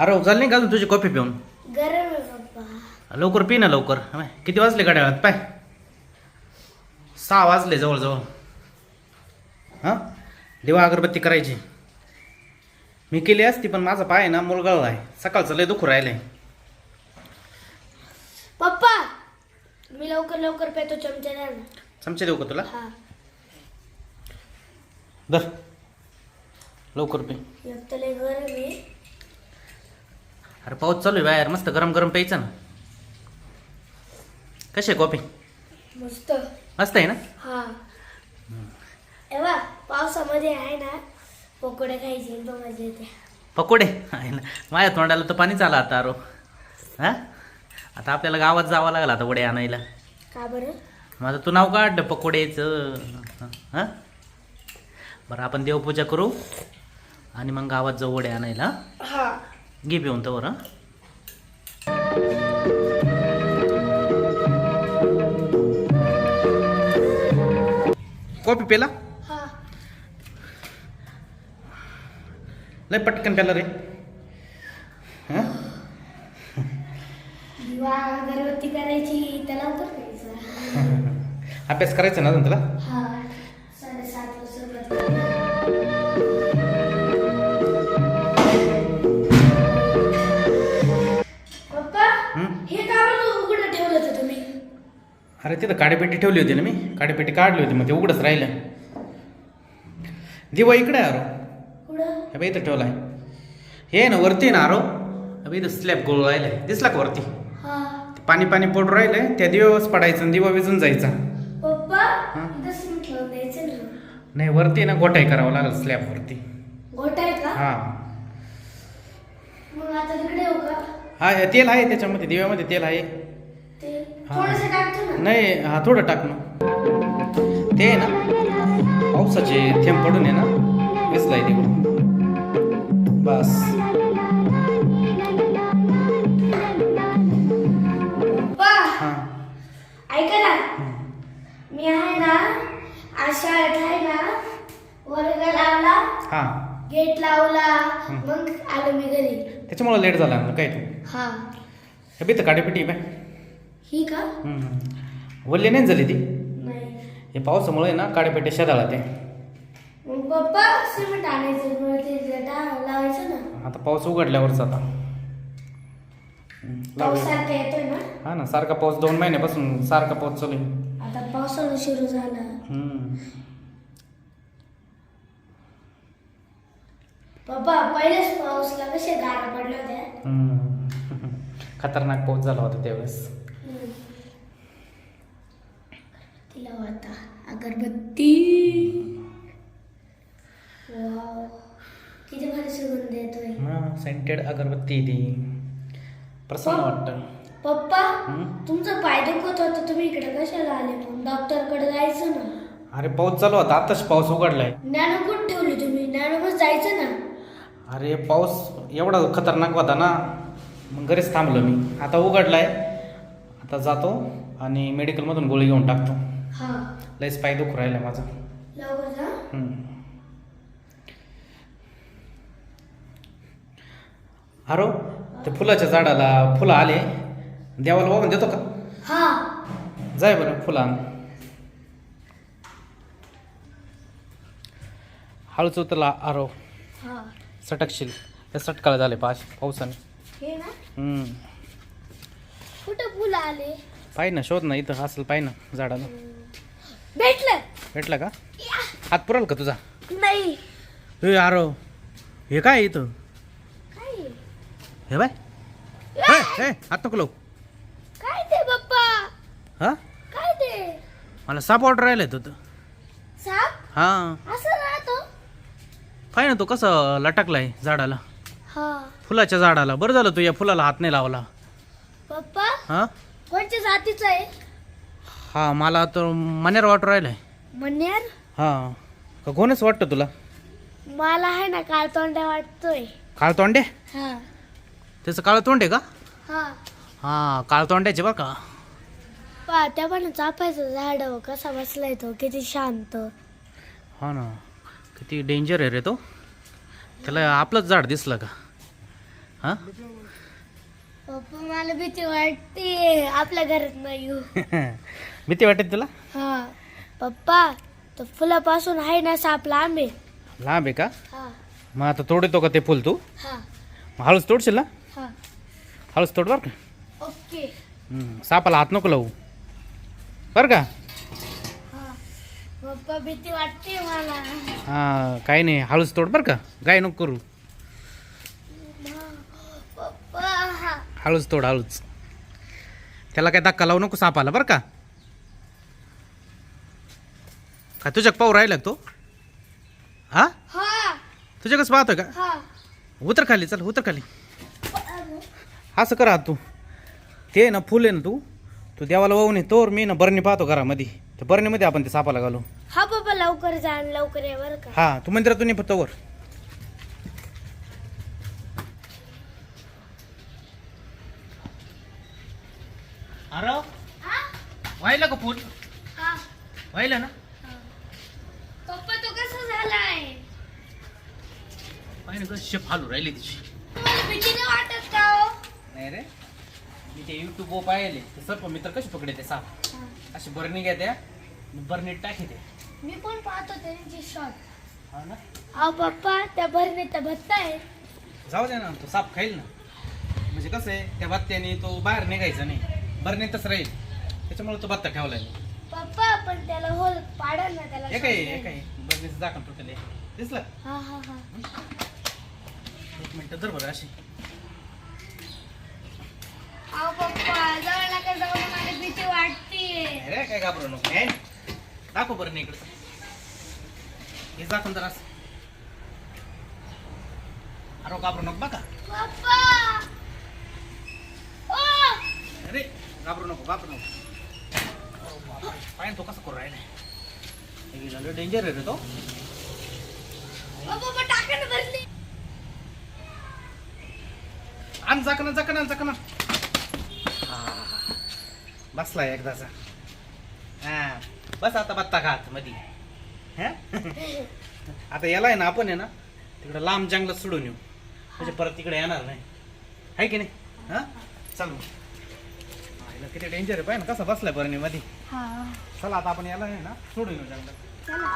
अरे चाल नाही का अजून तुझी कॉफी पिऊन? गरम आहे पप्पा. लवकर पी ना लवकर. हं, किती वाजले गाड्या पाय. सहा वाजले जवळजवळ. हां? दिवा अगरबत्ती करायची. मी केली असती पण माझा पाय ना मुलगाळला आहे. सकाळचं लय दुखू राहिलंय. पप्पा मी लवकर लवकर पेतो चमचा द्या ना. चमचे देऊ का तुला? हा. धर. लवकर पी. एक तर लय गरम आहे. अरे पाऊस चालू आहे बाहेर मस्त गरम गरम प्यायचं ना. कशी आहे कॉफी? मस्त. मस्त आहे ना? हा. पावसामध्ये आहे ना पकोडे खायचे तो मजा येते. पकोडे? आहे ना. माझ्या तोंडाला तर पाणीच आलं आता अरो. हां? आता आपल्याला गावात जावं लागलं आता वडे आणायला. का बरं? माझं तू नाव काढ पकोडेचं हां? बरं आपण देवपूजा करू आणि मग गावात जाऊ वडे आणायला हं? तर हां. कॉफी पेला हा. लय पटकन पेला रे. हां? दिवा अगरबत्ती करायची त्याला लवकर करायचं अभ्यास करायचा ना अजून तुला हा. साडेसात वाजता अरे तिथं काडेपेटी ठेवली होती ना मी. काडेपेटी काढली होती मग ते उघडच राहिलं. दिवा इकडे आहे आरो हे बाई इथं ठेवला आहे हे ना वरती आहे ना आरो बाई इथं स्लॅब गोळ राहिलाय. दिसला का वरती? ते पाणी पाणी पडून राहिलंय. त्या दिव्यावरच पडायचं आणि दिवा विजून जायचा. नाही वरती ना गोठाई करावं लागेल आहे का? हा हे तेल आहे त्याच्यामध्ये. दिव्यामध्ये तेल आहे ते हा. थोडस टाकतो ना नाही हा थोडं टाक ना. ते आहे ना पावसाचे थेंब पडून आहे ना विसलाय तिकडून बस. पप्पा हां. ऐका ना. मी आहे ना आज शाळेत आहे ना वर्ग लावला. हां. गेट लावला. मग आलो मी घरी. त्याच्यामुळे लेट झाला ना काय तू? हा. बी तर काडेपिटी बाय ही का? वल्ली नाही झाली ती? नाही. हे पावसामुळे ना काडेपेटे शेदाळा ते. मग पप्पा सिमेंट आणायचं मग ते टा- लावायचं ना. आता पाऊस उघडल्यावरच आता. हम्म, पाऊस लावूया. सारखा येतोय ना? हा ना सारखा पाऊस दोन महिन्यापासून सारखा पाऊस चालू आहे. आता पावसाळा सुरू झाला. हम्म. पप्पा पहिल्याच पाऊसला कशा गारा पडल्या होत्या हम्म. खतरनाक पाऊस झाला होता त्यावेळेस. तिला आता अगरबत्ती. वाव किती भारी सुगंध येतोय. सेंटेड अगरबत्ती ती. प्रसन्न वाटतं. पप्पा? तुमचं पाय दुखत होतं तुम्ही इकडे कशाला आले? मग डॉक्टरकडे जायचं ना. अरे पाऊस चालू होता आताच पाऊस उघडलाय. नॅनो कुठं ठेवली तुम्ही? नॅनोवर जायचं ना. अरे पाऊस एवढा खतरनाक होता ना मग घरीच थांबलो मी. आता उघडलाय. आता जातो आणि मेडिकलमधून गोळी घेऊन टाकतो. हा लयच पाय दुखू राहिला माझा. अरो ते फुलाच्या झाडाला फुलं आले. देवाला वाहून देतो का? हा. जाय बरं फुलं हळूच उतरला आरो हा. सटकशील. ते सटकाला झाले पाच पावसाने. कुठं फुलं आले? पाय ना शोध ना इथं असेल पाय ना झाडाला. भेटलं. भेटला का? हात पुराल का तुझा? नाही. हे हे काय इथं? काय हे बाय. हे हे हात नको लावू. काय ते पप्पा हा? काय ते? मला साप ऑर्डर राहिलाय तो साप? हा. असं राहतो? पाय ना तो कसं लटकलाय झाडाला. हा. फुलाच्या झाडाला. बरं झालं तू या फुलाला हात नाही लावला. पप्पा हा? कोणत्या जातीचं आहे? हा मला तर मनेर वाटू राहिलाय. मन्यार हा का कोणच वाटतं तुला? मला आहे ना काळ तोंड्या वाटतोय. काळ तोंडे? हा. त्याचं काळं तोंड आहे का? हा. हा काळ तोंड्याचे बरं का. पा त्या पण चापायचं झाड कसा बसलाय तो किती शांत. हा ना किती डेंजर आहे रे तो. त्याला आपलंच झाड दिसलं का? हा? पप्पा मला भीती वाटते. आपल्या घरात नाही येऊ भीती वाटत तुला? हा. पप्पा तर फुलापासून आहे ना साप लांब आहे. लांब आहे का? हा. मग आता तोडतो का ते फुल तू? हा. मग हळूच तोडशील ना? हा. हळूच तोड बरं का? ओके. हम्म, सापाला हात नको लावू. बरं का? हा. पप्पा भीती वाटते मला. हा काही नाही. हळूच तोड बरं का? गाय नको करू पप्पा हळूच तोड हळूच. त्याला काय धक्का लावू नको सापाला बरं का. का तुझ्या पाहू राहिला तो? हा? हा. तुझ्या कसं पाहतोय का? हा. उतर खाली चल उतर खाली. असं करा तू. ते ना फुल आहे ना तू. तू देवाला वाहून ये तोवर मी ना बरणी पाहतो घरामध्ये. त्या बरणीमध्ये आपण ते सापाला घालू. हा पप्पा लवकर जा लवकर ये बरं का. हा तू मंदिरातून फक्त वर. अरे हा? व्हायला का हा व्हायला ना? पप्पा तो कसा झालाय? पाहिजे कसं शेप हालू राहिली तिची. तुम्हाला भीती नाही वाटत का हो? नाही रे. मी ते युट्यूब वर पाहिले. ते सर्प मित्र कसे पकडे ते साप अशी बरणी घ्या त्या बरणीत टाकी ते. मी पण पाहतो त्यांची शॉट हा ना? हा पप्पा त्या भरणीत भत्ता आहे जाऊ दे ना तो साप खाईल ना. म्हणजे कसं आहे त्या बत्त्याने तो बाहेर निघायचा नाही. बरणीतच राहील. त्याच्यामुळे तो बत्ता ठेवलाय. पप्पा पण त्याला होल पाडा ना त्याला एक आहे shot एक आहे बरणीचं झाकण तुटले दिसलं? हा हा हा. एक मिनिट जर बरं अशी. अहो पप्पा जवळ नका जाऊ मला भीती वाटते. अरे काय घाबरू नको. हे? दाखव बरं नाही इकडं. हे दाखवून जरा असं. अरे घाबरू नको बघा. पप्पा! ओ! अरे घाबरू नको घाबरू नको. पाय तो कसा करू राहिलाय डेंजर आहे रे तो. आण चाकणं चाकणं चाकणं बसला एकदाचा हा. बस आता बत्ता खात मधी. हा? आता याला आहे ना आपण आहे ना तिकडे लांब जंगलात सोडून येऊ. म्हणजे परत तिकडे येणार नाही. आहे की नाही? हा? चल मग. याला किती डेंजर आहे पाहिजे कसा बसलाय बरणी मध्ये हा. चला आता आपण याला आहे ना सोडून येऊ जंगलात. चला.